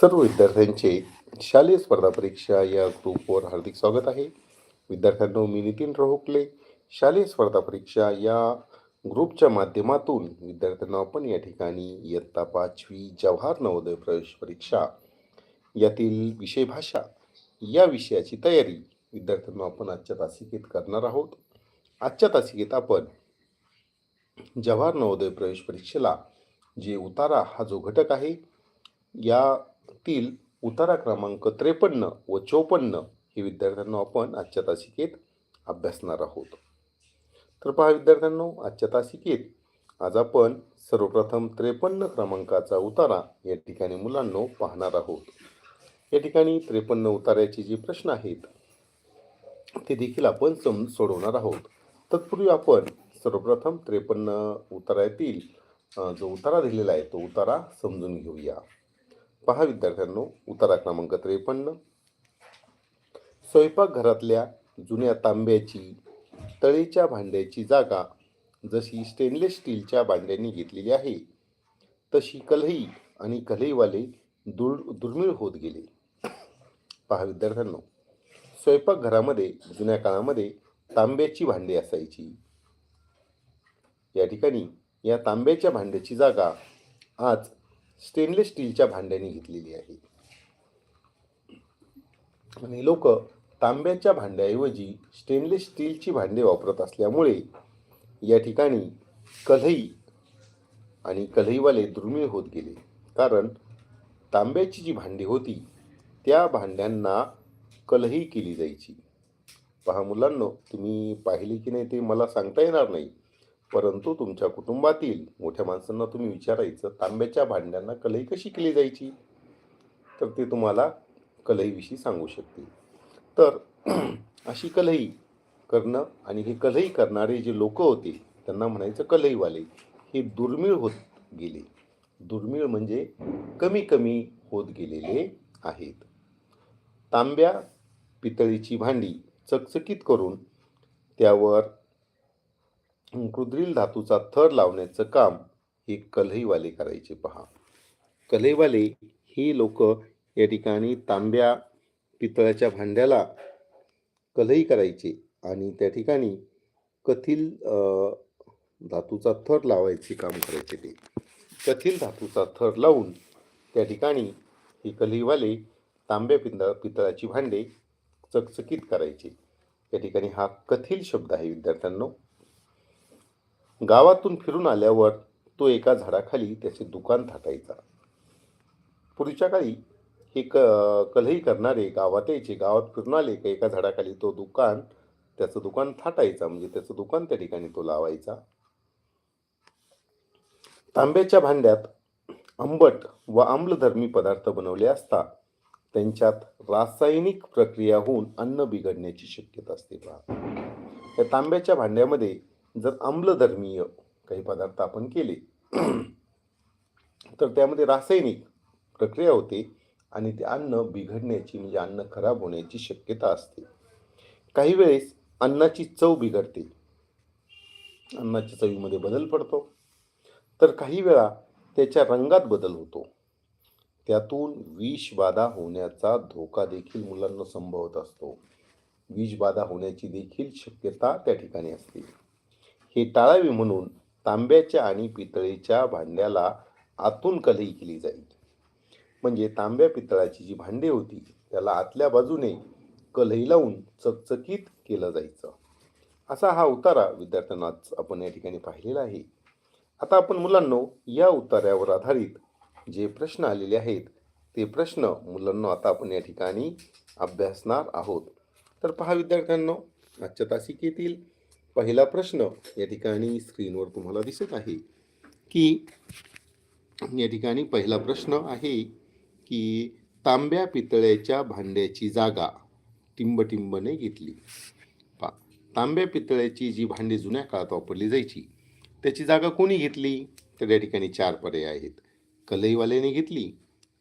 सर्व विद्यार्थ्यांचे शालेय स्पर्धा परीक्षा या ग्रुपवर हार्दिक स्वागत आहे. विद्यार्थ्यांनो मी नितीन रोहकले शालेय स्पर्धा परीक्षा या ग्रुपच्या माध्यमातून विद्यार्थ्यांना आपण या ठिकाणी इयत्ता पाचवी जवाहर नवोदय प्रवेश परीक्षा यातील विषय भाषा या विषयाची तयारी विद्यार्थ्यांना आपण आजच्या तासिकेत करणार आहोत. आजच्या तासिकेत आपण जवाहर नवोदय प्रवेश परीक्षेला जे उतारा हा जो घटक आहे या तील उतारा क्रमांक त्रेपन्न व चौपन्न हे विद्यार्थ्यांना आपण आजच्या तासिकेत अभ्यासणार आहोत. तर पहा विद्यार्थ्यांनो आजच्या तासिकेत आज आपण सर्वप्रथम त्रेपन्न क्रमांकाचा उतारा या ठिकाणी मुलांनो पाहणार आहोत. या ठिकाणी त्रेपन्न उतार्याचे जे प्रश्न आहेत ते देखील आपण सम सोडवणार आहोत. तत्पूर्वी आपण सर्वप्रथम त्रेपन्न उतारातील जो उतारा दिलेला आहे तो उतारा समजून घेऊया. पहा विद्यार्थ्यांनो उतारा क्रमांक त्रेपन्न. स्वयंपाकघरातल्या जुन्या तांब्याची तळेच्या भांड्याची जागा जशी स्टेनलेस स्टीलच्या भांड्यांनी घेतलेली आहे तशी कलई आणि कलईवाले दुर दुर्मिळ होत गेले. पहा विद्यार्थ्यांनो स्वयंपाकघरामध्ये जुन्या काळामध्ये तांब्याची भांडी असायची. या ठिकाणी या तांब्याच्या भांड्याची जागा आज स्टेनलेस स्टीलच्या भांड्याने घेतलेली आहे. आणि लोक तांब्याच्या भांड्याऐवजी स्टेनलेस स्टीलची भांडे वापरत असल्यामुळे या ठिकाणी कलई आणि कलईवाले दुर्मिळ होत गेले. कारण तांब्याची जी भांडी होती त्या भांड्यांना कलही केली जायची. पहा मुलांनो तुम्ही पाहिले की नाही ते मला सांगता येणार नाही. परंतु तुमच्या कुटुंबातील मोठ्या माणसांना तुम्ही विचारायचं तांब्याच्या भांड्यांना कलई कशी केली जायची? तर ते तुम्हाला कलईविषयी सांगू शकतील. तर अशी कलई करणं आणि हे कलई करणारे जे लोक होते त्यांना म्हणायचं कलईवाले हे दुर्मिळ होत गेले. दुर्मिळ म्हणजे कमी कमी होत गेलेले आहेत. तांब्या पितळीची भांडी चकचकीत करून त्यावर कुद्रिल धातूचा थर लावण्याचं काम हे कलईवाले करायचे पहा. कलईवाले ही लोक या ठिकाणी तांब्या पितळाच्या भांड्याला कलई करायचे आणि त्या ठिकाणी कथील धातूचा थर लावायचे काम करायचे ते. कथील धातूचा थर लावून त्या ठिकाणी हे कलईवाले तांब्या पिंदा पितळाची भांडे चकचकीत करायचे. त्या ठिकाणी हा कथील शब्द आहे विद्यार्थ्यांनो. गावातून फिरून आल्यावर तो एका झाडाखाली त्याचे दुकान थाटायचा. पूर्वीच्या काळी हे क कलही करणारे गावात यायचे. गावात फिरून आले का एका झाडाखाली तो दुकान त्याचं दुकान थाटायचा. म्हणजे त्याचं दुकान त्या ठिकाणी तो लावायचा. तांब्याच्या भांड्यात आंबट व आम्लधर्मी पदार्थ बनवले असता त्यांच्यात रासायनिक प्रक्रिया होऊन अन्न बिघडण्याची शक्यता असते पहा. या तांब्याच्या भांड्यामध्ये जर आम्लधर्मीय काही पदार्थ आपण केले तर त्यामध्ये रासायनिक प्रक्रिया होते आणि ते अन्न बिघडण्याची म्हणजे अन्न खराब होण्याची शक्यता असते. काही वेळेस अन्नाची चव बिघडते. अन्नाच्या चवीमध्ये बदल पडतो. तर काही वेळा त्याच्या रंगात बदल होतो. त्यातून विषबाधा होण्याचा धोका देखील मुलांना संभवत असतो. विषबाधा होण्याची देखील शक्यता त्या ठिकाणी असते. हे टाळावे म्हणून तांब्याच्या आणि पितळेच्या भांड्याला आतून कलई केली जाईल म्हणजे तांब्या पितळाची जी भांडी होती त्याला आतल्या बाजूने कलई लावून चकचकीत केलं जायचं. असा हा उतारा विद्यार्थ्यांनाच आपण या ठिकाणी पाहिलेला आहे. आता आपण मुलांनो या उतार्यावर आधारित जे प्रश्न आलेले आहेत ते प्रश्न मुलांना आता आपण या ठिकाणी अभ्यासणार आहोत. तर पहा विद्यार्थ्यांनो आजच्या तासिकेतील पहिला प्रश्न या ठिकाणी स्क्रीनवर तुम्हाला दिसत आहे की या ठिकाणी पहिला प्रश्न आहे की तांब्या पितळ्याच्या भांड्याची जागा टिंबटिंबने घेतली. पा तांब्या पितळ्याची जी भांडी जुन्या काळात वापरली जायची त्याची जागा कोणी घेतली? तर या ठिकाणी चार पर्याय आहेत. कलईवाल्याने घेतली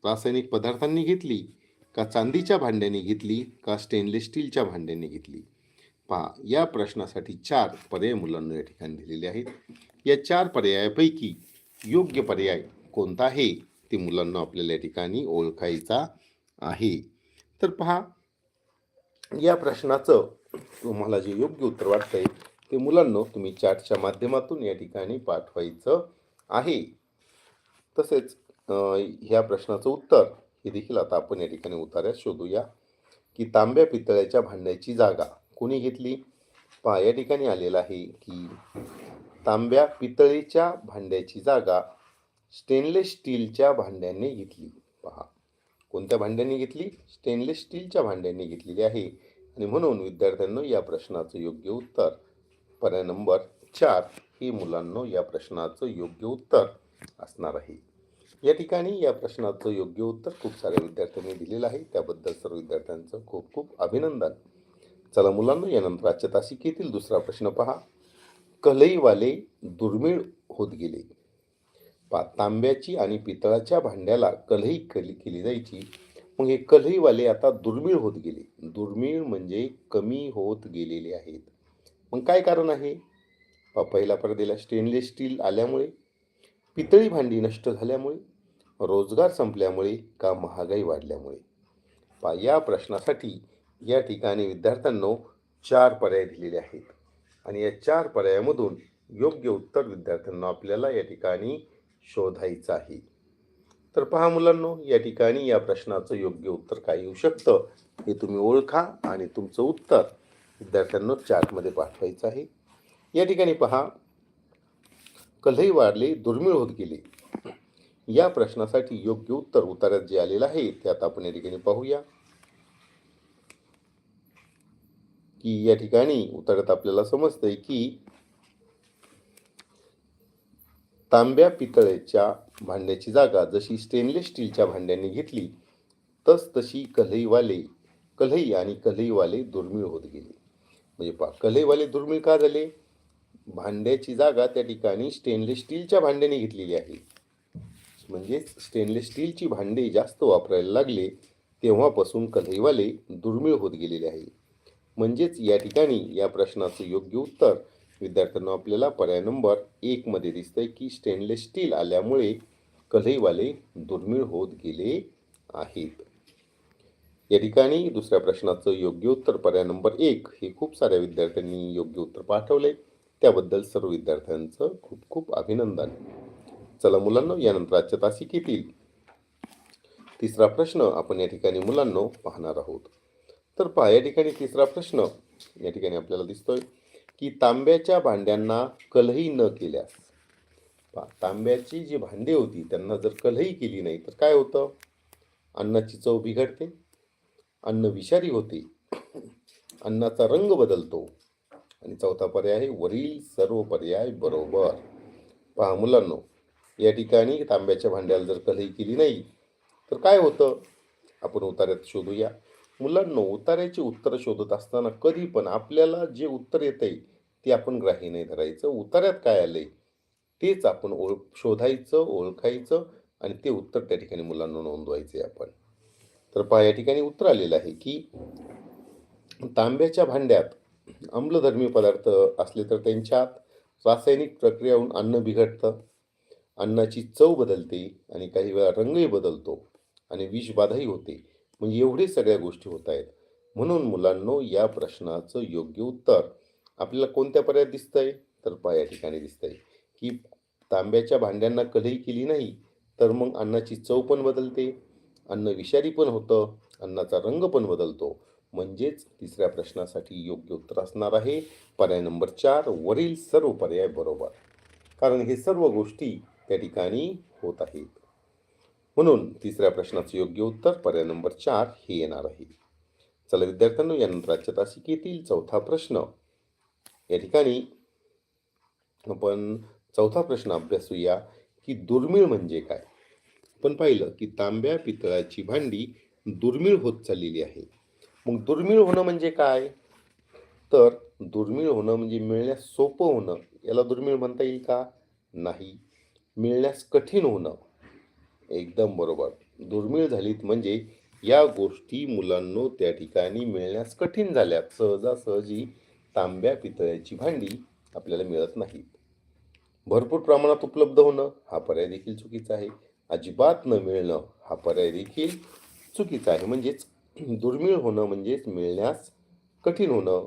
रासायनिक पदार्थांनी घेतली का चांदीच्या भांड्याने घेतली का स्टेनलेस स्टीलच्या भांड्याने घेतली? पहा या प्रश्नासाठी चार पर्याय मुलांना या ठिकाणी दिलेले आहेत. या चार पर्यायापैकी योग्य पर्याय कोणता आहे ते मुलांना आपल्याला या ठिकाणी ओळखायचा आहे. तर पहा या प्रश्नाचं तुम्हाला जे योग्य उत्तर वाटतंय ते मुलांना तुम्ही चॅटच्या माध्यमातून या ठिकाणी पाठवायचं आहे. तसेच ह्या प्रश्नाचं उत्तर हे देखील आता आपण या ठिकाणी उतार्यात शोधूया की तांब्या पितळ्याच्या भांड्याची जागा कोणी घेतली? पहा या ठिकाणी आलेलं आहे की तांब्या पितळेच्या भांड्याची जागा स्टेनलेस स्टीलच्या भांड्याने घेतली. पहा. कोणत्या भांड्याने घेतली? स्टेनलेस स्टीलच्या भांड्याने घेतलेली आहे. आणि म्हणून विद्यार्थ्यांनो या प्रश्नाचं योग्य उत्तर. पर्याय नंबर चार हे मुलांनो या प्रश्नाचं योग्य उत्तर असणार आहे. या ठिकाणी या प्रश्नाचं योग्य उत्तर खूप साऱ्या विद्यार्थ्यांनी दिलेलं आहे. त्याबद्दल सर्व विद्यार्थ्यांचं खूप खूप अभिनंदन. चला मुलांनो यानंतर आजच्या तासिकेतील दुसरा प्रश्न पहा. कलईवाले दुर्मिळ होत गेले. पा तांब्याची आणि पितळाच्या भांड्याला कलई केली केली जायची. मग हे कलईवाले आता दुर्मिळ होत गेले. दुर्मिळ म्हणजे कमी होत गेलेले आहेत. मग काय कारण आहे? पा पहिला परदेला स्टेनलेस स्टील आल्यामुळे पितळी भांडी नष्ट झाल्यामुळे रोजगार संपल्यामुळे का महागाई वाढल्यामुळे? पा या प्रश्नासाठी या ठिकाणी विद्यार्थ्यांनो चार पर्याय दिलेले आहेत. आणि या चार पर्यायामधून योग्य उत्तर विद्यार्थ्यांना आपल्याला या ठिकाणी शोधायचं आहे. तर पहा मुलांनो या ठिकाणी या प्रश्नाचं योग्य उत्तर काय येऊ शकतं हे तुम्ही ओळखा आणि तुमचं उत्तर विद्यार्थ्यांना चार्टमध्ये पाठवायचं आहे. या ठिकाणी पहा कलही वाढले दुर्मिळ होत गेले. या प्रश्नासाठी योग्य उत्तर उतार्यात जे आलेलं आहे ते आता आपण या ठिकाणी पाहूया. की या ठिकाणी उतरत आपल्याला समजतंय की तांब्या पितळेच्या भांड्याची जागा जशी स्टेनलेस स्टीलच्या भांड्यांनी घेतली तस तशी कलईवाले कलई आणि कलईवाले दुर्मिळ होत गेले. म्हणजे पा कलईवाले दुर्मिळ का झाले? भांड्याची जागा त्या ठिकाणी स्टेनलेस स्टीलच्या भांड्याने घेतलेली आहे. म्हणजे स्टेनलेस स्टीलची भांडे जास्त वापरायला लागले तेव्हापासून कलईवाले दुर्मिळ होत गेलेले आहे. म्हणजेच या ठिकाणी या प्रश्नाचं योग्य उत्तर विद्यार्थ्यांना आपल्याला पर्याय नंबर एकमध्ये दिसतंय की स्टेनलेस स्टील आल्यामुळे कलईवाले दुर्मिळ होत गेले आहेत. या ठिकाणी दुसऱ्या प्रश्नाचं योग्य उत्तर पर्याय नंबर एक हे खूप साऱ्या विद्यार्थ्यांनी योग्य उत्तर पाठवले त्याबद्दल सर्व विद्यार्थ्यांचं खूप खूप अभिनंदन. चला मुलांना यानंतर आजच्या तासिकेतील तिसरा प्रश्न आपण या ठिकाणी मुलांनो पाहणार आहोत. तर पहा या ठिकाणी तिसरा प्रश्न या ठिकाणी आपल्याला दिसतोय की तांब्याच्या भांड्यांना कलही न केल्यास. पहा तांब्याची जी भांडी होती त्यांना जर कलही केली नाही तर काय होतं? अन्नाची चव बिघडते अन्न विषारी होते अन्नाचा रंग बदलतो. आणि चौथा पर्याय आहे वरील सर्व पर्याय बरोबर. पहा मुलांनो या ठिकाणी तांब्याच्या भांड्याला जर कलही केली नाही तर काय होतं? आपण उतार्यात शोधूया. मुलांनो उतार्याची उत्तरं शोधत असताना कधी पण आपल्याला जे उत्तर येतंय ते आपण ग्राही नाही धरायचं. उतार्यात काय आलंय तेच आपण ओळख शोधायचं ओळखायचं आणि ते उत्तर त्या ठिकाणी मुलांना नोंदवायचे आपण. तर पहा या ठिकाणी उत्तर आलेलं आहे की तांब्याच्या भांड्यात आम्लधर्मी पदार्थ असले तर त्यांच्यात रासायनिक प्रक्रिया होऊन अन्न बिघडतं अन्नाची चव बदलते आणि काही वेळा रंगही बदलतो आणि विषबाधाही होते. म्हणजे एवढे सगळ्या गोष्टी होत आहेत. म्हणून मुलांनो या प्रश्नाचं योग्य उत्तर आपल्याला कोणत्या पर्यायात दिसतंय? तर पा या ठिकाणी दिसतंय. की तांब्याच्या भांड्यांना कलही केली नाही तर मग अन्नाची चव पण बदलते. अन्न विषारी पण होतं अन्नाचा रंग पण बदलतो. म्हणजेच तिसऱ्या प्रश्नासाठी योग्य उत्तर असणार आहे पर्याय नंबर चार वरील सर्व पर्याय बरोबर. कारण हे सर्व गोष्टी त्या ठिकाणी होत आहेत. म्हणून तिसऱ्या प्रश्नाचं योग्य उत्तर पर्याय नंबर चार हे येणार आहे. चला विद्यार्थ्यांनो यानंतर आजच्या तासिकेतील चौथा प्रश्न. या ठिकाणी आपण चौथा प्रश्न अभ्यासूया की दुर्मिळ म्हणजे काय? आपण पाहिलं की तांब्या पितळाची भांडी दुर्मिळ होत चाललेली आहे. मग दुर्मिळ होणं म्हणजे काय? तर दुर्मिळ होणं म्हणजे मिळण्यास सोपं होणं. याला दुर्मिळ म्हणता येईल का? नाही. मिळण्यास कठीण होणं. एकदम बरोबर. दुर्मिळ झालीत म्हणजे या गोष्टी मुलांनो त्या ठिकाणी मिळण्यास कठीण झाल्यात. सहजासहजी तांब्या पितळ्याची भांडी आपल्याला मिळत नाहीत. भरपूर प्रमाणात उपलब्ध होणं हा पर्याय देखील चुकीचा आहे. अजिबात न मिळणं हा पर्याय देखील चुकीचा आहे. म्हणजेच दुर्मिळ होणं म्हणजेच मिळण्यास कठीण होणं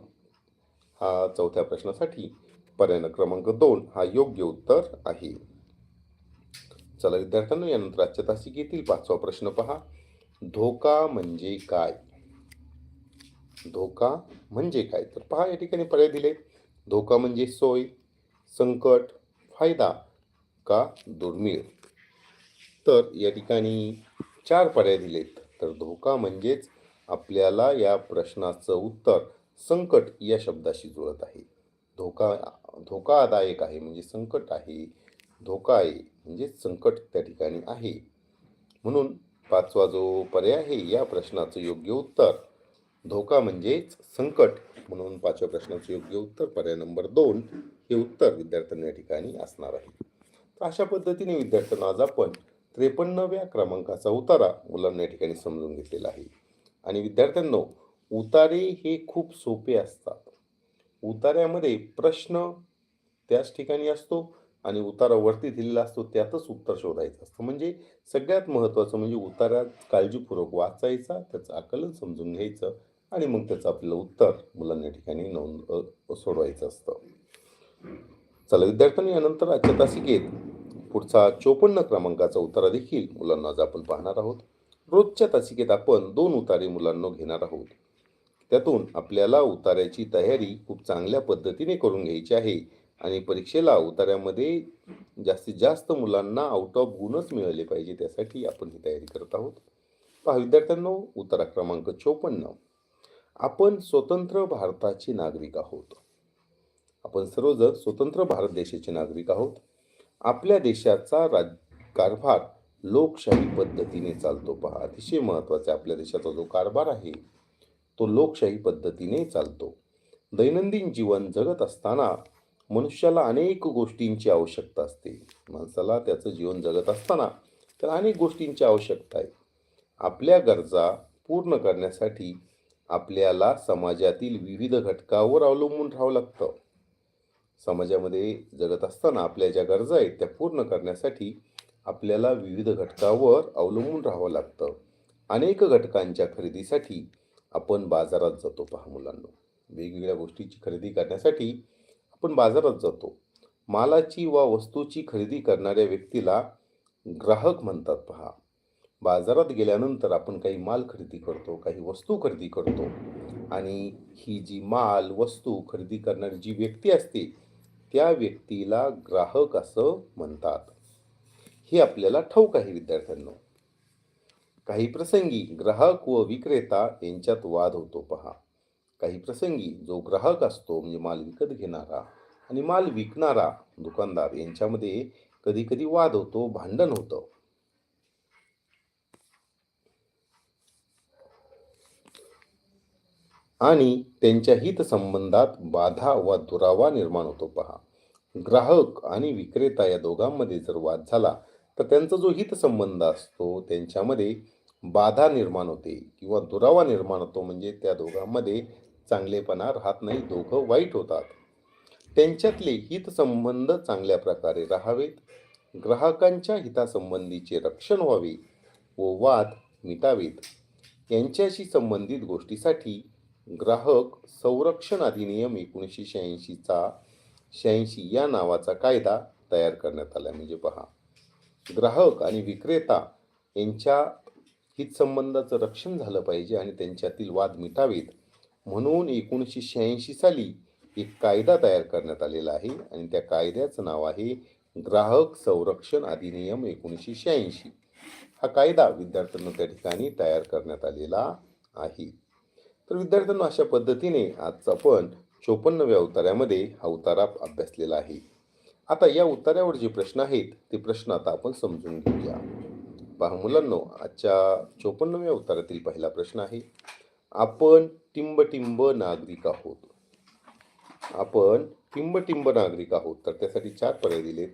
हा चौथ्या प्रश्नासाठी पर्याय क्रमांक दोन हा योग्य उत्तर आहे. चला विद्यार्थ्यांनो यानंतर आजच्या तासिकेतील पाचवा प्रश्न पहा. धोका म्हणजे काय? धोका म्हणजे काय? तर पहा या ठिकाणी पर्याय दिले. धोका म्हणजे सोय संकट फायदा का दुर्मिळ? तर या ठिकाणी चार पर्याय दिलेत. तर धोका म्हणजेच आपल्याला या प्रश्नाचं उत्तर संकट या शब्दाशी जुळत आहे. धोका धोकादायक आहे म्हणजे संकट आहे. धोका आहे म्हणजे संकट त्या ठिकाणी आहे. म्हणून पाचवा जो पर्याय आहे या प्रश्नाचं योग्य उत्तर. धोका म्हणजेच संकट म्हणून पाचव्या प्रश्नाचं योग्य उत्तर. पर्याय नंबर दोन हे उत्तर विद्यार्थ्यांना या ठिकाणी असणार आहे. तर अशा पद्धतीने विद्यार्थ्यांना आज आपण त्रेपन्नव्या क्रमांकाचा उतारा मुलांना या ठिकाणी समजून घेतलेला आहे. आणि विद्यार्थ्यांनो उतारे हे खूप सोपे असतात. उतार्यामध्ये प्रश्न त्याच ठिकाणी असतो आणि उतारा वरती दिलेला असतो त्यातच उत्तर शोधायचं असतं. म्हणजे सगळ्यात महत्त्वाचं म्हणजे उतारा काळजीपूर्वक वाचायचा त्याचं आकलन समजून घ्यायचं आणि मग त्याचं आपलं उत्तर मुलांना ठिकाणी नोंद सोडवायचं असतं. चला विद्यार्थ्यांनी यानंतर आजच्या तासिकेत पुढचा चोपन्न क्रमांकाचा उतारा देखील मुलांना आज आपण पाहणार आहोत. रोजच्या तासिकेत आपण दोन उतारे मुलांना घेणार आहोत. त्यातून आपल्याला उतार्याची तयारी खूप चांगल्या पद्धतीने करून घ्यायची आहे. आणि परीक्षेला उतार्यामध्ये जास्तीत जास्त मुलांना आउट ऑफ गुणच मिळाले पाहिजे त्यासाठी आपण ही तयारी करत आहोत. पहा विद्यार्थ्यांनो उतारा क्रमांक चोपन्न. आपण स्वतंत्र भारताचे नागरिक आहोत. आपण सर्वजण स्वतंत्र भारत देशाचे नागरिक आहोत. आपल्या देशाचा राज कारभार लोकशाही पद्धतीने चालतो. पहा अतिशय महत्त्वाचा आपल्या देशाचा जो कारभार आहे तो लोकशाही पद्धतीने चालतो. दैनंदिन जीवन जगत असताना मनुष्याला अनेक गोष्टींची आवश्यकता असते. माणसाला त्याचं जीवन जगत असताना तर अनेक गोष्टींची आवश्यकता आहे. आपल्या गरजा पूर्ण करण्यासाठी आपल्याला समाजातील विविध घटकावर अवलंबून राहावं लागतं. समाजामध्ये जगत असताना आपल्या ज्या गरजा आहेत त्या पूर्ण करण्यासाठी आपल्याला विविध घटकावर अवलंबून राहावं लागतं. अनेक घटकांच्या खरेदीसाठी आपण बाजारात जातो पहा मुलांना. वेगवेगळ्या गोष्टीची खरेदी करण्यासाठी आपण बाजारात जातो. मालाची वा वस्तूची खरेदी करणाऱ्या व्यक्तीला ग्राहक म्हणतात पहा. बाजारात गेल्यानंतर आपण काही माल खरेदी करतो काही वस्तू खरेदी करतो. आणि ही जी माल वस्तू खरेदी करणारी जी व्यक्ती असते त्या व्यक्तीला ग्राहक असं म्हणतात. हे आपल्याला ठाऊक आहे विद्यार्थ्यांना. काही प्रसंगी ग्राहक व विक्रेता यांच्यात वाद होतो पहा. काही प्रसंगी जो ग्राहक असतो म्हणजे माल विकत घेणारा आणि माल विकणारा दुकानदार यांच्यामध्ये कधी कधी वाद होतो भांडण होतं. आणि त्यांच्या हितसंबंधात बाधा वा दुरावा निर्माण होतो. पहा ग्राहक आणि विक्रेता या दोघांमध्ये जर वाद झाला तर त्यांचा जो हितसंबंध असतो त्यांच्यामध्ये बाधा निर्माण होते किंवा दुरावा निर्माण होतो म्हणजे त्या दोघांमध्ये चांगलेपणा राहत नाही दोघं वाईट होतात. त्यांच्यातले हितसंबंध चांगल्या प्रकारे राहावेत. ग्राहकांच्या हितासंबंधीचे रक्षण व्हावे व वाद मिटावेत. यांच्याशी संबंधित गोष्टीसाठी ग्राहक संरक्षण अधिनियम एकोणीसशे शहाऐंशीचा शहाऐंशी या नावाचा कायदा तयार करण्यात आला. म्हणजे पहा ग्राहक आणि विक्रेता यांच्या हितसंबंधाचं रक्षण झालं पाहिजे आणि त्यांच्यातील वाद मिटावेत. म्हणून एकोणीसशे शहाऐंशी साली एक कायदा तयार करण्यात आलेला आहे आणि त्या कायद्याचं नाव आहे ग्राहक संरक्षण अधिनियम एकोणीसशे शहाऐंशी. हा कायदा विद्यार्थ्यांना त्या ठिकाणी तयार करण्यात आलेला आहे. तर विद्यार्थ्यांना अशा पद्धतीने आज आपण चोपन्नव्या उतार्यामध्ये हा उतारा अभ्यासलेला आहे. आता या उतार्यावर जे प्रश्न आहेत ते प्रश्न आता आपण समजून घेऊया. पहा मुलांनो आजच्या चोपन्नव्या उतारातील पहिला प्रश्न आहे आपण टिंबटिंब नागरिक आहोत. आपण टिंबटिंब नागरिक आहोत तर त्यासाठी चार पर्याय दिलेत.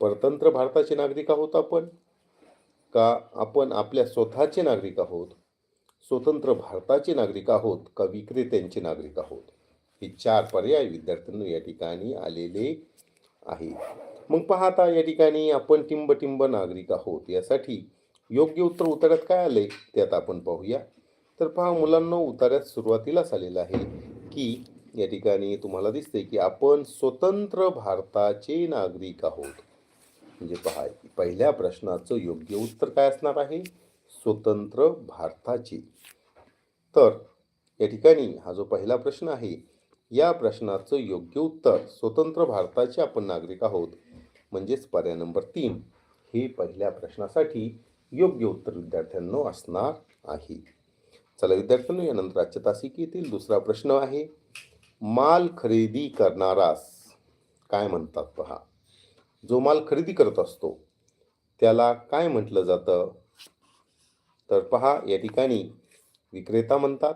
परतंत्र भारताचे नागरिक आहोत आपण का आपण आपल्या स्वतःचे नागरिक आहोत? स्वतंत्र भारताचे नागरिक आहोत का विक्रेत्यांचे नागरिक आहोत? हे चार पर्याय विद्यार्थ्यांना या ठिकाणी आलेले आहेत. मग पाहता या ठिकाणी आपण टिंबटिंब नागरिक आहोत यासाठी योग्य उत्तर उत्तरात काय आले ते आता आपण पाहूया. तर पहा मुलांना उतार्यात सुरुवातीलाच आलेलं आहे की या ठिकाणी तुम्हाला दिसते की आपण स्वतंत्र भारताचे नागरिक आहोत. म्हणजे पहा पहिल्या प्रश्नाचं योग्य उत्तर काय असणार आहे? स्वतंत्र भारताचे. तर या ठिकाणी हा जो पहिला प्रश्न आहे या प्रश्नाचं योग्य उत्तर स्वतंत्र भारताचे आपण नागरिक आहोत म्हणजेच पर्याय नंबर तीन हे पहिल्या प्रश्नासाठी योग्य उत्तर विद्यार्थ्यांना असणार आहे. चला विद्यार्थ्यांनो यानंतर आजच्या तासिकेतील दुसरा प्रश्न आहे. माल खरेदी करणारास काय म्हणतात पहा. जो माल खरेदी करत असतो त्याला काय म्हटलं जातं? तर पहा या ठिकाणी विक्रेता म्हणतात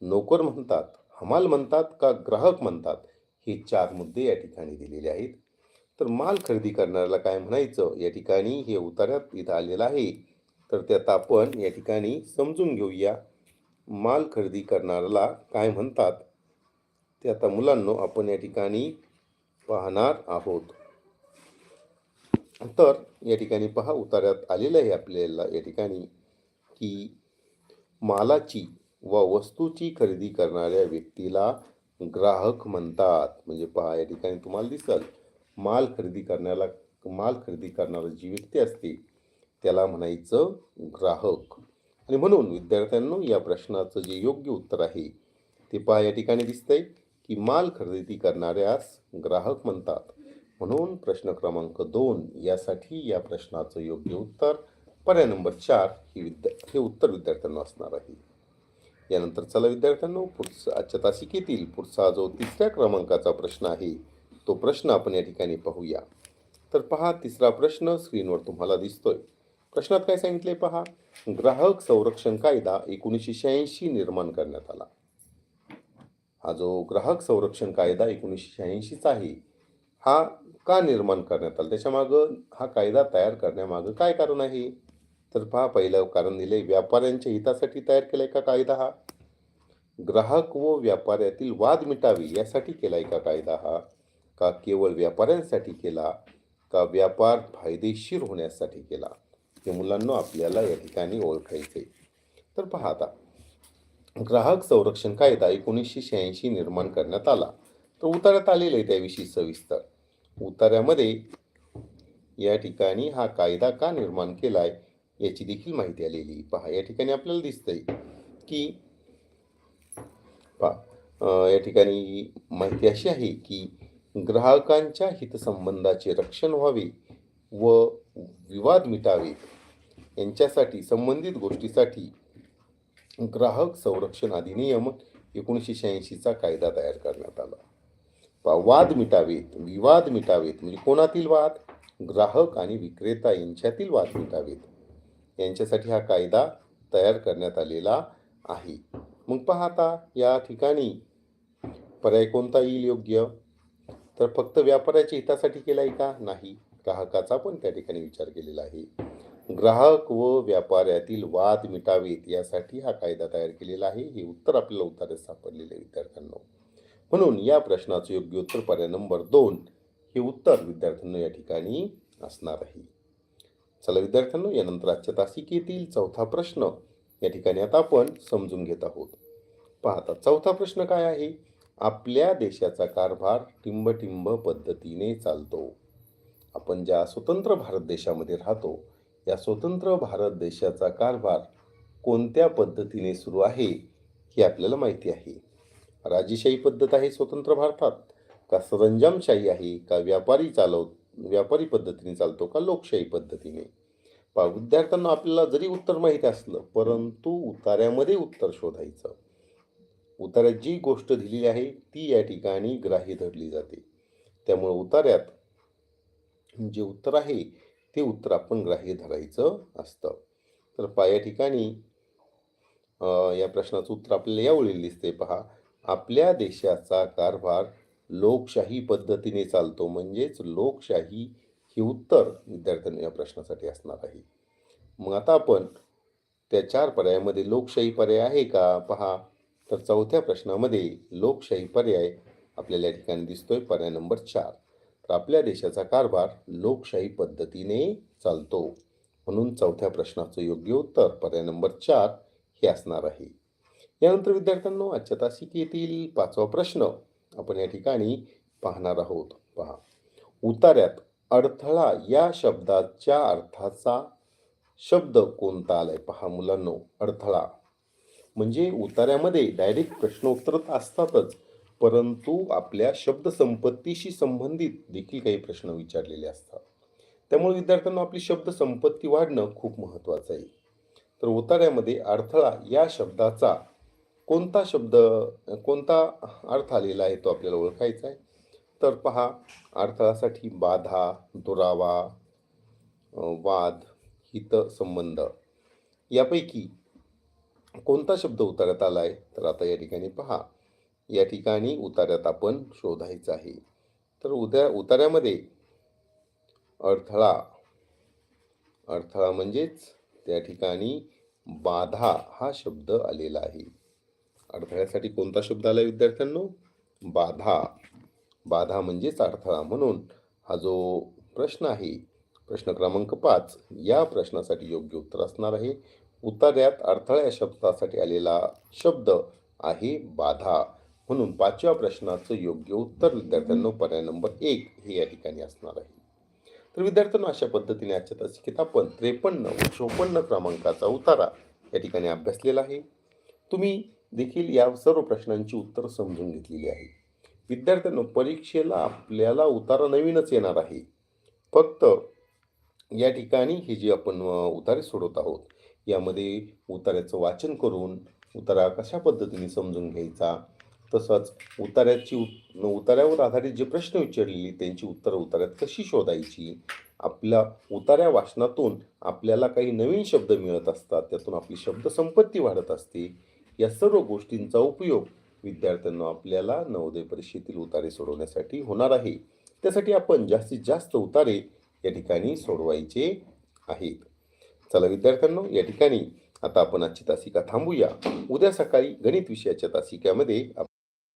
नोकर म्हणतात हमाल म्हणतात का ग्राहक म्हणतात? हे चार मुद्दे या ठिकाणी दिलेले आहेत. तर माल खरेदी करणाऱ्याला काय म्हणायचं? या ठिकाणी हे उतार्यात इथं आलेलं आहे. तर त्यात आपण या ठिकाणी समजून घेऊया. माल खरेदी करणाऱ्याला काय म्हणतात? ते आता मुलांनो आपण या ठिकाणी पाहणार आहोत. तर या ठिकाणी पहा उतार्यात आलेलं आहे आपल्याला या ठिकाणी की मालाची व वस्तूची खरेदी करणाऱ्या व्यक्तीला ग्राहक म्हणतात. म्हणजे पहा या ठिकाणी तुम्हाला दिसल माल खरेदी करण्याला माल खरेदी करणारा जी व्यक्ती असते त्याला म्हणायचं ग्राहक. आणि म्हणून विद्यार्थ्यांनो या प्रश्नाचं जे योग्य उत्तर आहे ते पहा या ठिकाणी दिसतंय की माल खरेदी करणाऱ्यास ग्राहक म्हणतात. म्हणून प्रश्न क्रमांक दोन यासाठी या प्रश्नाचं योग्य उत्तर पर्याय नंबर चार ही विद्या हे उत्तर विद्यार्थ्यांना असणार आहे. यानंतर चला विद्यार्थ्यांनो पुढचा आजच्या तासिकेतील पुढचा जो तिसऱ्या क्रमांकाचा प्रश्न आहे तो प्रश्न आपण या ठिकाणी पाहूया. तर पहा तिसरा प्रश्न स्क्रीनवर तुम्हाला दिसतोय. प्रश्नात काय सांगितले पहा? ग्राहक संरक्षण कायदा एकोणीसशे शहाऐंशी निर्माण करण्यात आला. हा जो ग्राहक संरक्षण कायदा एकोणीसशे शहाऐंशीचा आहे हा का निर्माण करण्यात आला? त्याच्यामागं हा कायदा तयार करण्यामागं काय कारण आहे? तर पहा पहिलं कारण दिले व्यापाऱ्यांच्या हितासाठी तयार केलाय का कायदा हा? ग्राहक व व्यापाऱ्यातील वाद मिटावे यासाठी केलाय का कायदा हा? का केवळ व्यापाऱ्यांसाठी केला? का व्यापार फायदेशीर होण्यासाठी केला? हे मुलांना आपल्याला या ठिकाणी ओळखायचे. तर पहा ग्राहक संरक्षण कायदा एकोणीसशे शहाऐंशी निर्माण करण्यात आला. तर उतार्यात आलेलं आहे त्याविषयी सविस्तर. उतार्यामध्ये या ठिकाणी हा कायदा का निर्माण केला आहे याची देखील माहिती आलेली पहा या ठिकाणी आपल्याला दिसतंय की पहा या ठिकाणी माहिती अशी आहे की ग्राहकांच्या हितसंबंधाचे रक्षण व्हावे व विवाद मिटावे यांच्यासाठी संबंधित गोष्टीसाठी ग्राहक संरक्षण अधिनियम एकोणीसशे शहाऐंशीचा कायदा तयार करण्यात आला. वाद मिटावेत विवाद मिटावेत म्हणजे कोणातील वाद? ग्राहक आणि विक्रेता यांच्यातील वाद मिटावेत. यांच्यासाठी हा कायदा तयार करण्यात आलेला आहे. मग पाहता या ठिकाणी पर्याय कोणता येईल योग्य? तर फक्त व्यापाऱ्याच्या हितासाठी केला आहे का? नाही. ग्राहकाचा पण त्या ठिकाणी विचार केलेला आहे. ग्राहक व व्यापाऱ्यातील वाद मिटावेत यासाठी हा कायदा तयार केलेला आहे. हे उत्तर आपल्याला उत्तरात सापडलेले विद्यार्थ्यांना. म्हणून या प्रश्नाचं योग्य उत्तर पर्याय नंबर दोन हे उत्तर विद्यार्थ्यांना या ठिकाणी असणार आहे. चला विद्यार्थ्यांनो यानंतर आजच्या तासिकेतील चौथा प्रश्न या ठिकाणी आता आपण समजून घेत आहोत. पाहता चौथा प्रश्न काय आहे? आपल्या देशाचा कारभार टिंबटिंब पद्धतीने चालतो. आपण ज्या स्वतंत्र भारत देशामध्ये राहतो या स्वतंत्र भारत देशाचा कारभार कोणत्या पद्धतीने सुरू आहे हे आपल्याला माहिती आहे. राजेशाही पद्धत आहे स्वतंत्र भारतात का सरंजामशाही आहे का व्यापारी चालव व्यापारी पद्धतीने चालतो का लोकशाही पद्धतीने? पा विद्यार्थ्यांना आपल्याला जरी उत्तर माहिती असलं परंतु उतार्यामध्ये उत्तर शोधायचं. उतार्यात जी गोष्ट दिलेली आहे ती या ठिकाणी ग्राही धरली जाते. त्यामुळे उतार्यात जे उत्तर आहे ते उत्तर आपण ग्राह्य धरायचं असतं. तर पा या ठिकाणी या प्रश्नाचं उत्तर आपल्याला यावेळी दिसते पहा आपल्या देशाचा कारभार लोकशाही पद्धतीने चालतो. म्हणजेच लोकशाही हे उत्तर विद्यार्थ्यांनी या प्रश्नासाठी असणार आहे. मग आता आपण त्या चार पर्यायामध्ये लोकशाही पर्याय आहे का? पहा तर चौथ्या प्रश्नामध्ये लोकशाही पर्याय आपल्याला या ठिकाणी दिसतोय. पर्याय नंबर चार. तर आपल्या देशाचा कारभार लोकशाही पद्धतीने चालतो. म्हणून चौथ्या प्रश्नाचं योग्य उत्तर पर्याय नंबर चार हे असणार आहे. यानंतर विद्यार्थ्यांनो आजच्या तासिकेतील पाचवा प्रश्न आपण या ठिकाणी पाहणार आहोत. पहा. उतार्यात अडथळा या शब्दाच्या अर्थाचा शब्द कोणता आलाय? पहा मुलांनो अडथळा. म्हणजे उतार्यामध्ये डायरेक्ट प्रश्नोत्तर असतातच. परंतु आपल्या शब्दसंपत्तीशी संबंधित देखील काही प्रश्न विचारलेले असतात. त्यामुळे विद्यार्थ्यांना आपली शब्दसंपत्ती वाढणं खूप महत्त्वाचं आहे. तर उतार्यामध्ये अडथळा या शब्दाचा कोणता शब्द कोणता अर्थ आलेला आहे तो आपल्याला ओळखायचा आहे? तर पहा अडथळासाठी बाधा दुरावा वाद हित संबंध यापैकी कोणता शब्द उतार्यात आला आहे? तर आता या ठिकाणी पहा. या ठिकाणी उतार्यात आपण शोधायचं आहे. तर उद्या उतार्यामध्ये अडथळा अडथळा म्हणजेच त्या ठिकाणी बाधा हा शब्द आलेला आहे. अडथळ्यासाठी कोणता शब्द आला विद्यार्थ्यांनो? बाधा. बाधा म्हणजेच अडथळा म्हणून हा जो प्रश्न आहे प्रश्न क्रमांक पाच या प्रश्नासाठी योग्य उत्तर असणार आहे. उतार्यात अडथळा या शब्दासाठी आलेला शब्द आहे बाधा. म्हणून पाचव्या प्रश्नाचं योग्य उत्तर विद्यार्थ्यांना पर्याय नंबर एक हे या ठिकाणी असणार आहे. तर विद्यार्थ्यांना अशा पद्धतीने आजच्या तासिकेत आपण त्रेपन्न व चोपन्न क्रमांकाचा उतारा या ठिकाणी अभ्यासलेला आहे. तुम्ही देखील या सर्व प्रश्नांची उत्तर समजून घेतलेली आहे विद्यार्थ्यांना परीक्षेला आपल्याला उतारा नवीनच येणार आहे. फक्त या ठिकाणी हे जे आपण उतारे सोडवत आहोत यामध्ये उतार्याचं वाचन करून उतारा कशा पद्धतीने समजून घ्यायचा तसंच उतार्याची उत- उतार्यावर आधारित जे प्रश्न विचारलेली त्यांची उत्तरं उतार्यात कशी शोधायची? आपल्या उतार्या वाचनातून आपल्याला काही नवीन शब्द मिळत असतात त्यातून आपली शब्द संपत्ती वाढत असते. या सर्व गोष्टींचा उपयोग विद्यार्थ्यांना आपल्याला नवोदय परीक्षेतील उतारे सोडवण्यासाठी होणार आहे. त्यासाठी आपण जास्तीत जास्त उतारे या ठिकाणी सोडवायचे आहेत. चला विद्यार्थ्यांनो या ठिकाणी आता आपण आजची तासिका थांबूया. उद्या सकाळी गणित विषयाच्या तासिकामध्ये